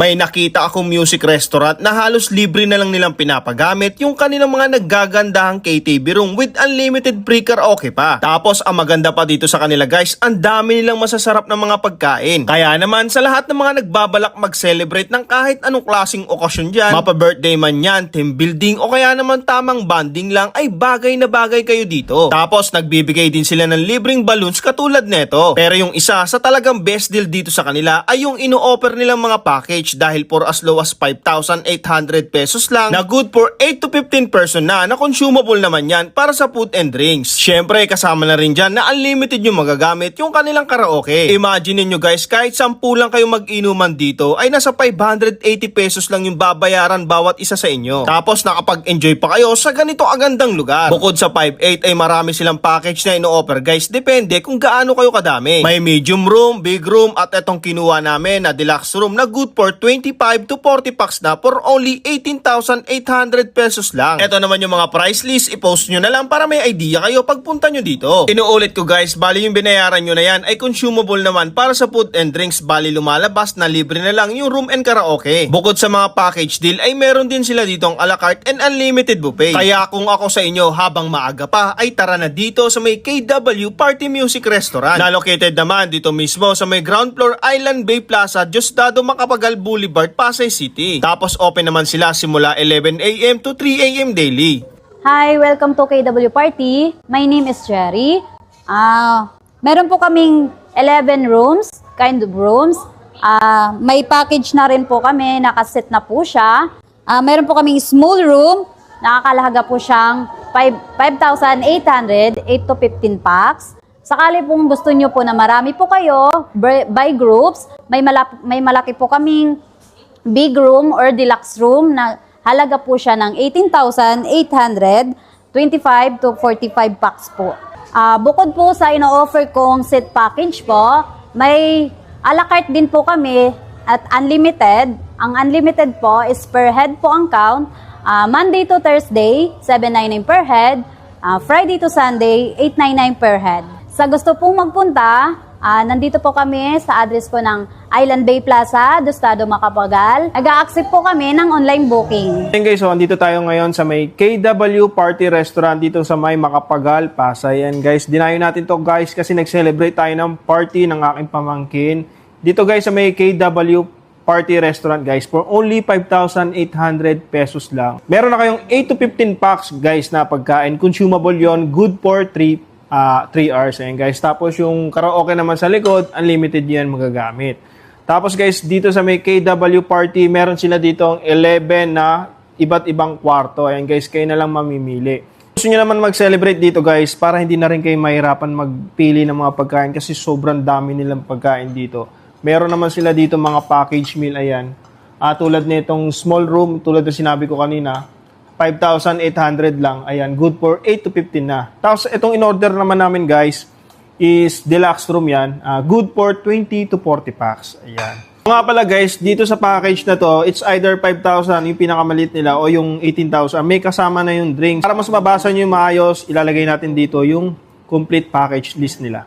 May nakita akong music restaurant na halos libre na lang nilang pinapagamit yung kanilang mga naggagandahang KTV room with unlimited free karaoke pa. Tapos ang maganda pa dito sa kanila guys, ang dami nilang masasarap na mga pagkain. Kaya naman sa lahat ng mga nagbabalak mag-celebrate ng kahit anong klaseng okasyon dyan, mapa-birthday man yan, team building o kaya naman tamang banding lang ay bagay na bagay kayo dito. Tapos nagbibigay din sila ng libreng balloons katulad neto. Pero yung isa sa talagang best deal dito sa kanila ay yung ino-offer nilang mga package dahil for as low as 5,800 pesos lang na good for 8 to 15 person na na consumable naman yan para sa food and drinks. Syempre kasama na rin dyan na unlimited yung magagamit yung kanilang karaoke. Imagine nyo guys kahit 10 lang kayo mag-inuman dito ay nasa 580 pesos lang yung babayaran bawat isa sa inyo. Tapos nakapag-enjoy pa kayo sa ganito agandang lugar. Bukod sa 5.8 ay marami silang package na ino-offer guys. Depende kung gaano kayo kadami. May medium room, big room at etong kinuha namin na deluxe room na good for 25 to 40 packs na for only 18,800 pesos lang. Ito naman yung mga price list. I-post nyo na lang para may idea kayo pagpunta nyo dito. Inuulit ko guys, bali yung binayaran nyo na yan ay consumable naman para sa food and drinks. Bali lumalabas na libre na lang yung room and karaoke. Bukod sa mga package deal ay meron din sila ditong a la carte and unlimited buffet. Kaya kung ako sa inyo habang maaga pa ay tara na dito sa may KW Party Music Restaurant. Na located naman dito mismo sa may ground floor Island Bay Plaza, Diosdado Macapagal Boulevard, Pasay City. Tapos open naman sila simula 11am to 3am daily. Hi, welcome to KW Party. My name is Jerry. Ah, meron po kaming 11 rooms, kind of rooms. Ah, may package na rin po kami, nakaset na po siya. Ah, meron po kaming small room, nakakalahaga po siyang 5 5,800, 8 to 15 packs. Sakali pong gusto nyo po na marami po kayo, by groups, may, malap, may malaki po kaming big room or deluxe room na halaga po siya ng 18,800, 25 to 45 packs po. Ah, bukod po sa ino-offer kong set package po, may a carte din po kami at unlimited. Ang unlimited po is per head po ang count. Ah, Monday to Thursday, 799 per head. Ah, Friday to Sunday, 899 per head. Sa gusto pong magpunta, ah, nandito po kami sa address po ng Island Bay Plaza, Dostado, Macapagal. Nag-a-accept po kami ng online booking. Ayun guys, so andito tayo ngayon sa may KW Party Restaurant dito sa may Makapagal, Pasay. And guys, dinayo natin to guys kasi nag-celebrate tayo ng party ng aking pamangkin. Dito guys sa may KW Party Restaurant guys for only 5,800 pesos lang. Meron na kayong 8 to 15 packs guys na pagkain. Consumable yon good for 3 ah 3 hours. Ayan guys. Tapos yung karaoke naman sa likod, unlimited yan magagamit. Tapos guys, dito sa may KW Party, meron sila dito 11 na iba't ibang kwarto. Ayan guys, kayo na lang mamimili. Gusto nyo naman mag-celebrate dito guys para hindi na rin kayo mahirapan magpili ng mga pagkain kasi sobrang dami nilang pagkain dito. Meron naman sila dito mga package meal, ayan. Ah, tulad nitong small room, tulad ng sinabi ko kanina, 5,800 lang. Ayan, good for 8 to 15 na. Tapos itong in-order naman namin guys is deluxe room yan. Ah, good for 20 to 40 packs. Ayan. Nga pala guys, dito sa package na to, it's either 5,000 yung pinakamalit nila o yung 18,000. May kasama na yung drinks. Para mas mabasa nyo maayos, ilalagay natin dito yung complete package list nila.